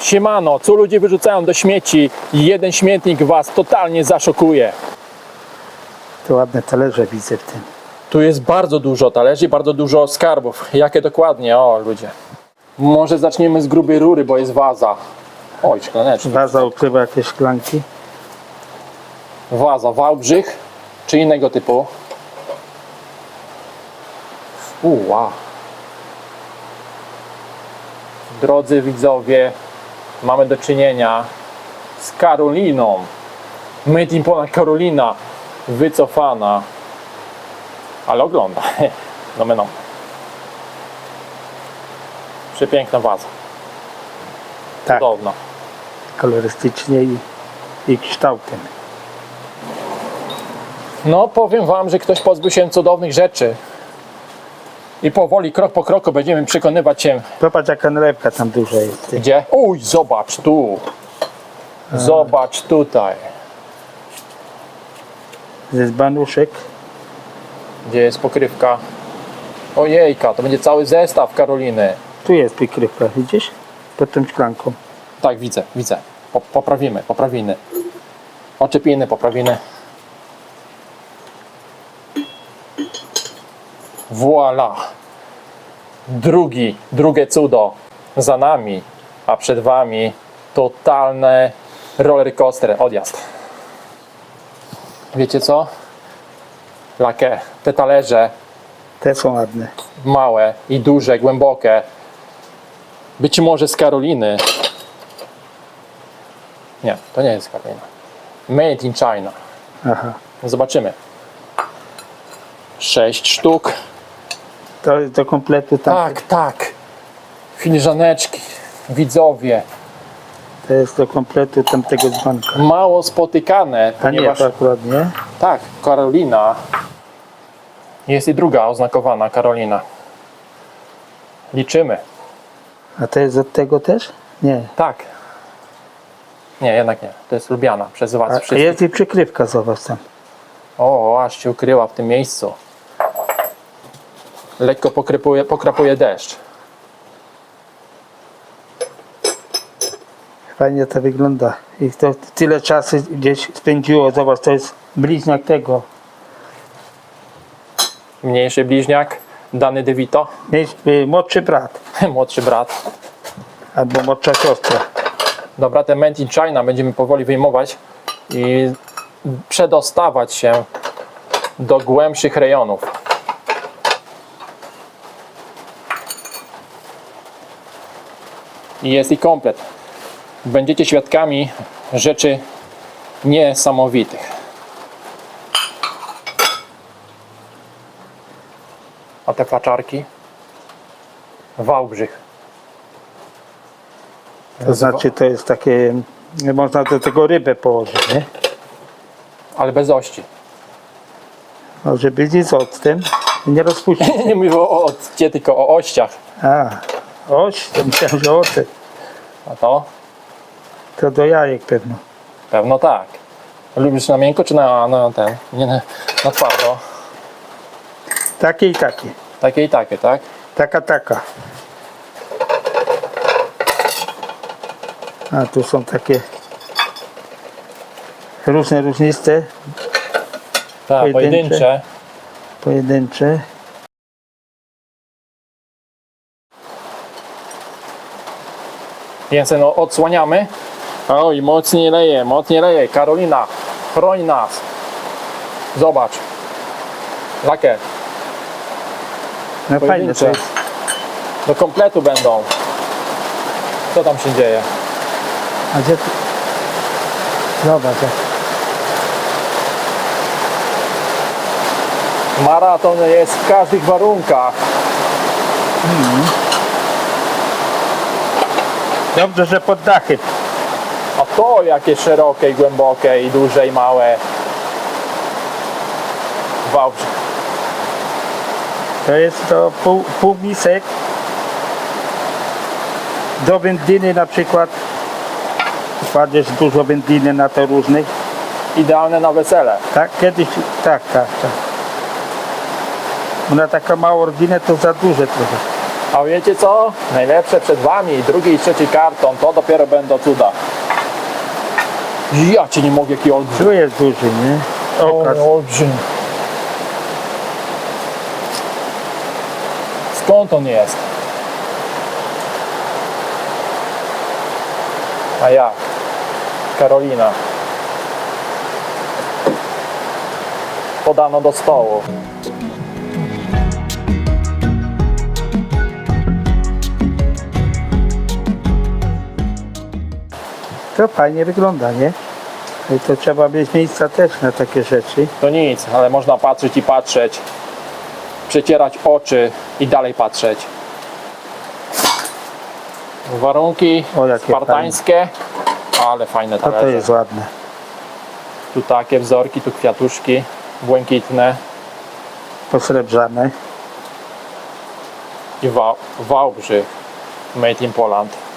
Siemano, co ludzie wyrzucają do śmieci i jeden śmietnik was totalnie zaszokuje. To ładne talerze widzę w tym. Tu jest bardzo dużo talerzy, bardzo dużo skarbów. Jakie dokładnie? O, ludzie. Może zaczniemy z grubej rury, bo jest waza. Oj, szklaneczka. Waza ukrywa jakieś szklanki. Waza, Wałbrzych czy innego typu. Uła. Drodzy widzowie, mamy do czynienia z Karoliną. Made in Poland Karolina, wycofana, ale ogląda. No meną. Przepiękna waza, Tak, cudowna. kolorystycznie i, i kształtem. No, powiem Wam, że ktoś pozbył się cudownych rzeczy. I powoli, krok po kroku będziemy przekonywać się, Popatrz jaka nalewka tam duża jest. ty. gdzie. Uj, zobacz tu. Zobacz tutaj. Ze zbanuszek. Gdzie jest pokrywka. Ojejka, to będzie cały zestaw Karoliny. Tu jest wykrywka, widzisz? Pod tą szklanką. Tak, widzę, widzę. Po, poprawimy, poprawimy. Oczepiny, poprawimy. Voila. Drugi, drugie cudo za nami, a przed wami totalny roller coaster, odjazd. Wiecie co? Lakie, te talerze Te są ładne. małe i duże, głębokie. Być może z Karoliny. Nie, to nie jest Karolina. Made in China. Aha. Zobaczymy. Sześć sztuk. To jest do kompletu tam. Tak, tak. Filiżaneczki, widzowie. To jest do kompletu tamtego dzbanka. Mało spotykane, A nie, ponieważ to akurat nie. tak, Karolina. Jest i druga oznakowana Karolina. Liczymy. A to jest od tego też? Nie. Tak. Nie, jednak nie. To jest lubiana przez was A, a wszystkich. jest i przykrywka, zobacz tam. O, aż się ukryła w tym miejscu. Lekko pokrypuje, pokrapuje deszcz. Fajnie to wygląda. I to tyle czasu gdzieś spędziło. Zobacz, to jest bliźniak tego. Mniejszy bliźniak, Dany DeVito, Mniejszy- y, Młodszy brat. młodszy brat. Albo młodsza siostra. Dobra, te Made in China będziemy powoli wyjmować i przedostawać się do głębszych rejonów. I jest i komplet. Będziecie świadkami rzeczy niesamowitych. A te faczarki? Wałbrzych. To znaczy to jest takie, można do tego rybę położyć, nie? Ale bez ości. No, żeby nic octem nie rozpuścić. Nie mówię o occie, tylko o ościach. A, oś, to myślałem, że ocet. A to? To do jajek pewno. Pewno tak. Lubisz na miękko czy na, na ten? Nie, na, na twardo. Takie i takie. Takie i takie, tak? Taka, taka. A tu są takie różne, różniste, Tak, Pojedyncze. pojedyncze. Więc no, odsłaniamy. Oj, mocniej leje, mocniej leje. Karolina, chroń nas. Zobacz. Lakier. No fajne to jest. Do kompletu będą. Co tam się dzieje? A gdzie tu? Zobacz, Maraton jest w każdych warunkach. Dobrze, że pod dachem. A to jakie szerokie, i głębokie i duże i małe. Wałbrzych. To jest to pół, pół misek do wędliny na przykład. Kładziesz dużo wędliny na to różnych. Idealne na wesele. Tak, kiedyś, tak, tak, tak. Ona taka mała rodzinę to za duże trochę. A wiecie co? Najlepsze przed wami, drugi i trzeci karton, to dopiero będą cuda. Ja cię nie mogę, jaki olbrzym. Tu jest duży, nie? Okaz. O, olbrzym. Skąd on jest? A jak? Karolina. Podano do stołu. To fajnie wygląda, nie? I to trzeba mieć miejsca też na takie rzeczy. To nic, ale można patrzeć i patrzeć. Przecierać oczy i dalej patrzeć. Warunki O, jakie spartańskie, ale fajne to talerze. jest ładne. Tu takie wzorki, tu kwiatuszki błękitne Posrebrzane. i Wa- Wałbrzych Made in Poland.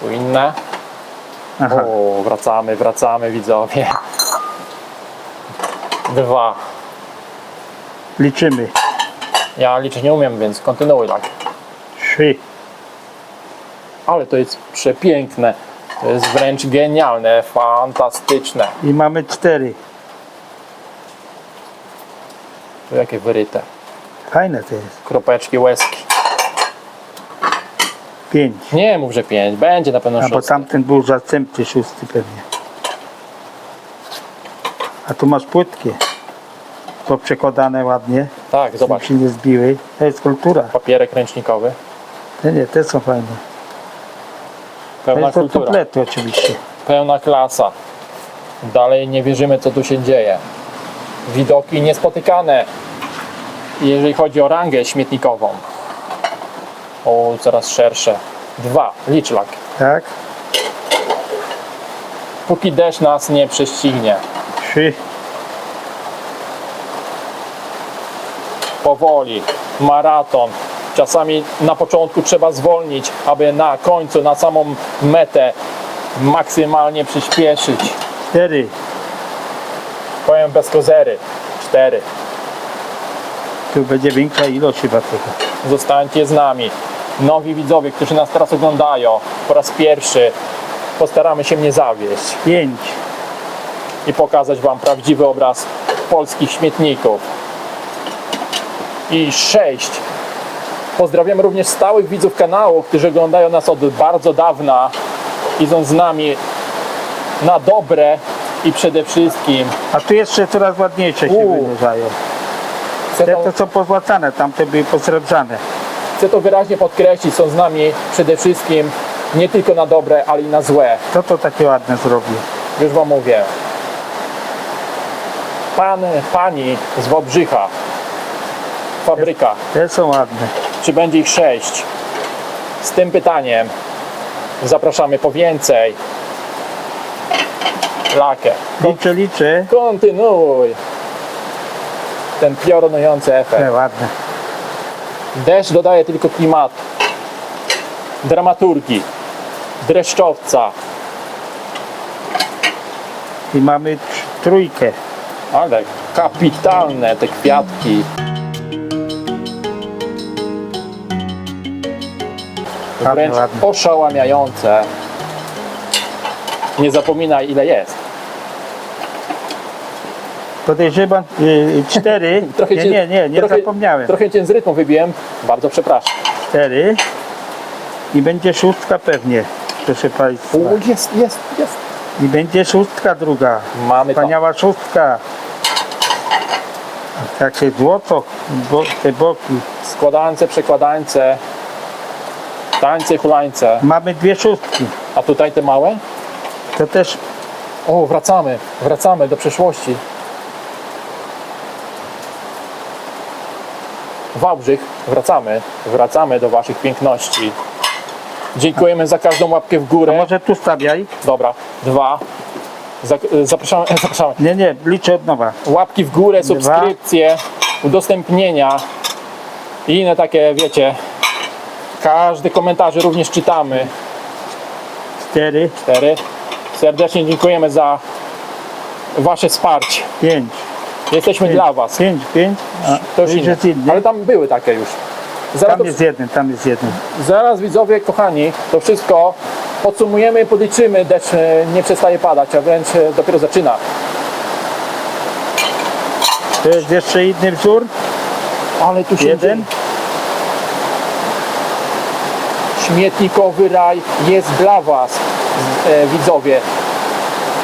Tu inne. Aha. O, wracamy, wracamy widzowie. Dwa. Liczymy. Ja liczyć nie umiem, więc kontynuuj tak. Trzy. Ale to jest przepiękne. To jest wręcz genialne, fantastyczne. I mamy cztery. Tu jakie wyryte. Fajne to jest. Kropeczki, łezki. Pięć. Nie mów, że pięć. Będzie na pewno A bo szósty. tamten był zastępczy, szósty pewnie. A tu masz płytkie. Poprzekładane ładnie. Tak, zobacz. Żeby się nie zbiły. To jest kultura. Papierek ręcznikowy. Nie, nie, te są fajne. To Pełna jest kultura. kompletu oczywiście. Pełna klasa. Dalej nie wierzymy, co tu się dzieje. Widoki niespotykane, jeżeli chodzi o rangę śmietnikową. O, coraz szersze. Dwa, liczlak. Tak? Póki deszcz nas nie prześcignie. Trzy. powoli, maraton. Czasami na początku trzeba zwolnić, aby na końcu, na samą metę maksymalnie przyspieszyć. Cztery. Powiem bez kozery. Cztery. Tu będzie większa ilość chyba tego. Zostańcie z nami. Nowi widzowie, którzy nas teraz oglądają po raz pierwszy, postaramy się nie zawieść Pięć. i pokazać Wam prawdziwy obraz polskich śmietników. I sześć. Pozdrawiamy również stałych widzów kanału, którzy oglądają nas od bardzo dawna i są z nami na dobre i przede wszystkim A tu jeszcze coraz ładniejsze się U. wynurzają. Chcę Te to, są pozłacane, tamte były posrebrzane. chcę to wyraźnie podkreślić, są z nami przede wszystkim nie tylko na dobre, ale i na złe. Kto to takie ładne zrobił? Już Wam mówię. Pan, pani z Wałbrzycha, fabryka, Te są ładne. czy będzie ich sześć? Z tym pytaniem zapraszamy po więcej. Lakę. Liczę, liczę. Kontynuuj. Ten piorunujący efekt. Te ładne. Deszcz dodaje tylko klimatu. Dramaturgii. Dreszczowca. I mamy trójkę. Ale kapitalne te kwiatki. Wręcz oszałamiające. Nie zapominaj ile jest. Podejrzewam y, cztery. Trochę nie, cię- nie, nie, nie trochę- zapomniałem. Trochę cię z rytmu wybiłem. Bardzo przepraszam. Cztery. I będzie szóstka pewnie, proszę Państwa. O, jest, jest, jest. I będzie szóstka druga. Mamy to. Wspaniała szóstka. Takie złoto, bo, te boki. Składańce, przekładańce. Tańce, hulańce. Mamy dwie szóstki. A tutaj te małe? To też O, wracamy, wracamy do przeszłości. Wałbrzych, wracamy, wracamy do Waszych piękności. Dziękujemy za każdą łapkę w górę. może tu stawiaj. Dobra, dwa. Zak- Zapraszamy, zapraszamy. Nie, nie, liczę od nowa. Łapki w górę, subskrypcje, udostępnienia i inne takie, wiecie. Każdy komentarz również czytamy. Cztery, Cztery. Serdecznie dziękujemy za Wasze wsparcie. pięć. Jesteśmy dla Was. Pięć, pięć. A, To już inne. jest inny. Ale tam były takie już. Zaraz, Tam to, jest jeden, tam jest jeden. zaraz widzowie, kochani, to wszystko podsumujemy i podliczymy. Deszcz e, nie przestaje padać, a wręcz e, dopiero zaczyna. To jest jeszcze inny wzór. Ale tu się Jeden. dzieje. Śmietnikowy raj jest dla Was, e, widzowie.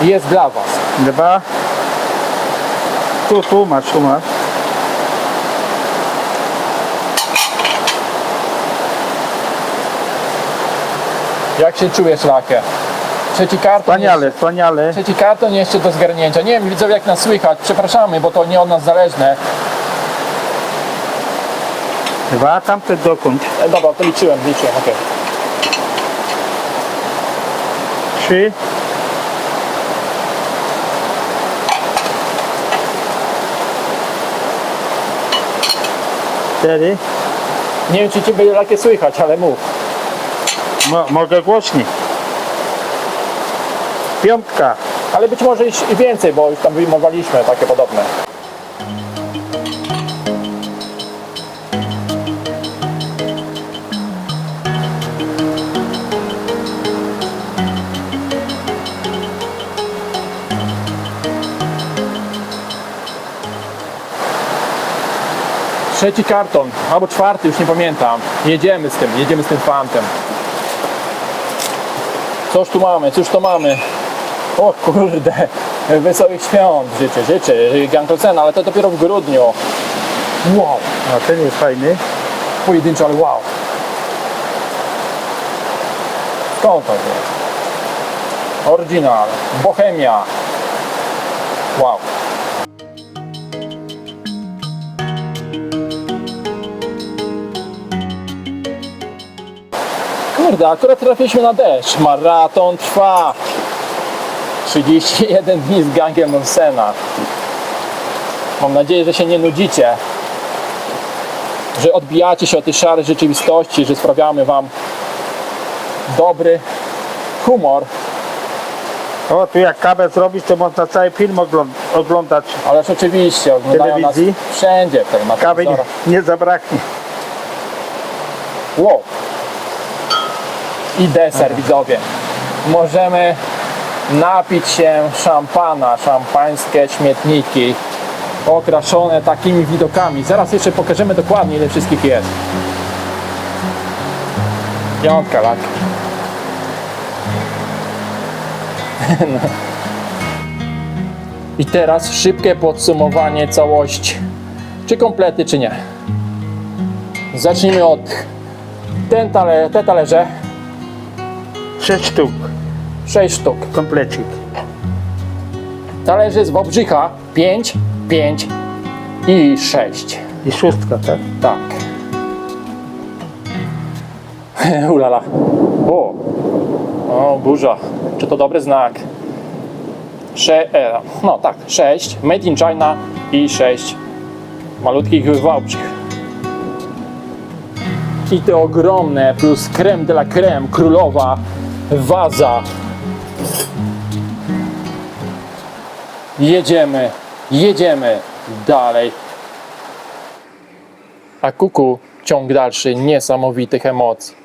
Jest dla Was. Dwa. Tu, tu masz, tu masz. Jak się czujesz, Lakie? Trzeci karton, Wspaniale, wspaniale. Trzeci karton jeszcze do zgarnięcia. Nie wiem, widzowie, jak nas słychać. Przepraszamy, bo to nie od nas zależne. Dwa, tamte dokąd. E, dobra, to liczyłem, liczyłem, okej. Trzy. Nie wiem, czy Ciebie Lakie słychać, ale mów. Mo, mogę głośniej. Piątka. Ale być może i więcej, bo już tam wyjmowaliśmy takie podobne. Trzeci karton, albo czwarty, już nie pamiętam. Jedziemy z tym, jedziemy z tym fantem. Coż tu mamy, cóż to mamy? O kurde, wesołych świąt życzę, życzę, Gankocena, ale to dopiero w grudniu. Wow, A ten jest fajny. pojedynczo, ale wow. Skąd to jest? Oryginal, Bohemia. Wow. Kurde, akurat trafiliśmy na deszcz. Maraton trwa. 31 dni z gangiem Olsena. Mam nadzieję, że się nie nudzicie. Że odbijacie się od tej szarej rzeczywistości, że sprawiamy wam dobry humor. O, tu jak kabel zrobisz, to można cały film ogląd oglądać. Ależ oczywiście oglądają nas Telewizji? wszędzie w tej Kawy nie, nie zabraknie. Wow. I deser, widzowie. Możemy napić się szampana, szampańskie śmietniki okraszone takimi widokami. Zaraz jeszcze pokażemy dokładnie, ile wszystkich jest. Piątka lak. No. I teraz szybkie podsumowanie całości. Czy komplety, czy nie. Zacznijmy od ten tale, te talerze, Sześć sztuk. 6 sztuk. Komplecik. Talerzy z Wałbrzycha 5, 5 i 6. I szóstka, tak? Tak. Ulala. O. o, burza. Czy to dobry znak? Sze, e, no tak, 6 Made in China i 6 malutkich Wałbrzych. I te ogromne plus creme de la creme, królowa waza. Jedziemy, jedziemy dalej. A kuku ciąg dalszy niesamowitych emocji.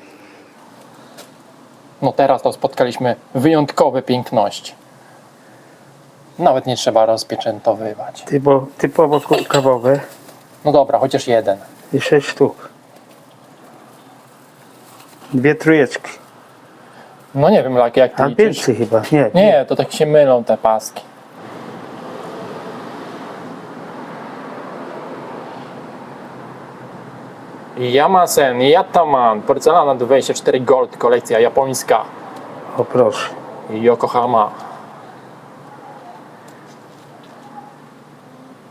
No teraz to spotkaliśmy wyjątkowe piękności. Nawet nie trzeba rozpieczętowywać. Typo, typowo ku- kawowe. No dobra, chociaż jeden. I sześć sztuk. Dwie trójeczki. No nie wiem, jak, jak ty liczysz. więcej chyba. Nie. Nie, to tak się mylą te paski. Yamasen, Yataman, porcelana 24 Gold, kolekcja japońska. O proszę. Yokohama.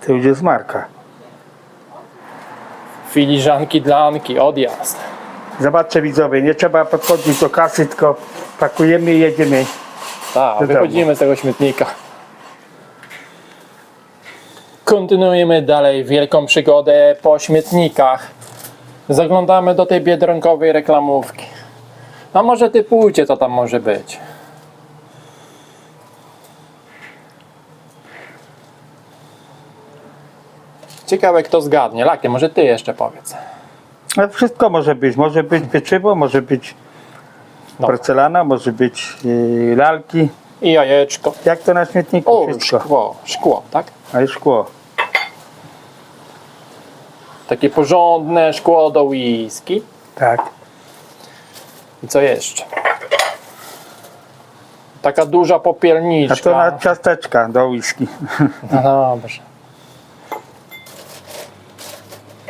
To już jest marka. Filiżanki dla Anki, odjazd. Zobaczcie widzowie, nie trzeba podchodzić do kasy, tylko pakujemy i jedziemy. Tak, Do wychodzimy z tego śmietnika. Kontynuujemy dalej wielką przygodę po śmietnikach. Zaglądamy do tej biedronkowej reklamówki. A może ty pójdzie, co tam może być. Ciekawe kto zgadnie. Lakie, może ty jeszcze powiedz. Ale wszystko może być. Może być pieczywo, może być No. porcelana, może być yy, lalki. I jajeczko. Jak to na śmietniku? O, wszystko. szkło, szkło, tak? A i szkło. Takie porządne szkło do whisky. Tak. I co jeszcze? Taka duża A popielniczka. to na ciasteczka do whisky. No dobrze.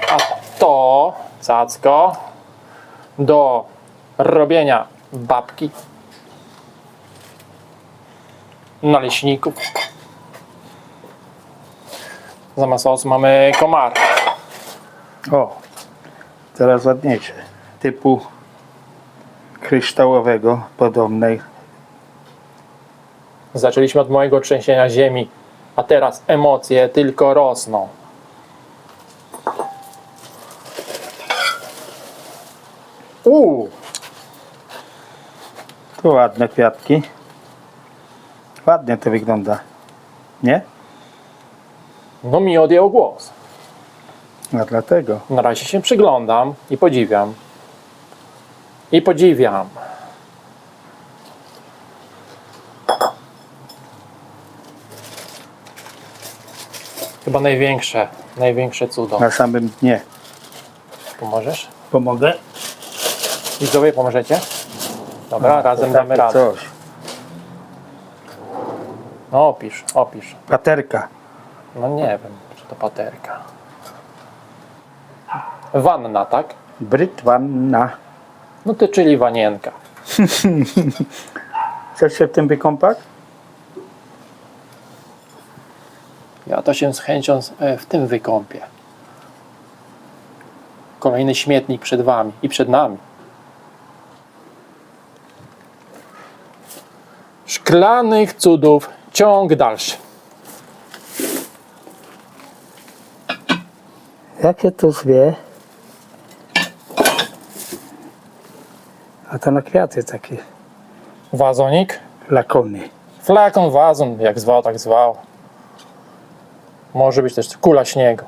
A to, cacko, do robienia babki, naleśników. Zamiast os mamy komar. O, teraz ładniejsze. Typu kryształowego, podobnej. Zaczęliśmy od mojego trzęsienia ziemi, a teraz emocje tylko rosną. Uuu, Tu ładne kwiatki. Ładnie to wygląda. Nie? no mi odjął głos. A dlatego. Na razie się przyglądam i podziwiam. I podziwiam. Chyba największe, największe cudo. Na samym dnie. Pomożesz? Pomogę? Widzowie, pomożecie? Dobra, razem To damy radę. Coś. No opisz, opisz. Paterka. No nie wiem, czy to paterka. Wanna, tak? Brytwanna. No to czyli wanienka. Chcesz się w tym wykąpać? Ja to się z chęcią e, w tym wykąpię. Kolejny śmietnik przed wami i przed nami. Szklanych cudów ciąg dalszy. Jak się to zwie? A to na kwiaty takie. Wazonik. Lakony. Flakon, wazon, jak zwał, tak zwał. Może być też kula śniegu.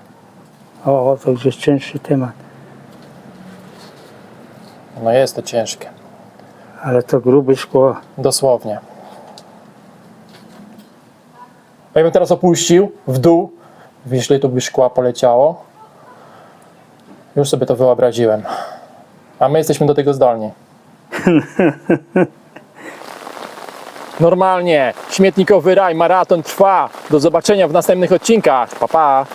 O, to już jest cięższy temat. No jest to ciężkie. Ale to grube szkło. Dosłownie. Ja bym teraz opuścił w dół, ile tu by szkła poleciało. Już sobie to wyobraziłem. A my jesteśmy do tego zdolni. Normalnie, śmietnikowy raj, maraton trwa. Do zobaczenia w następnych odcinkach. Pa, pa.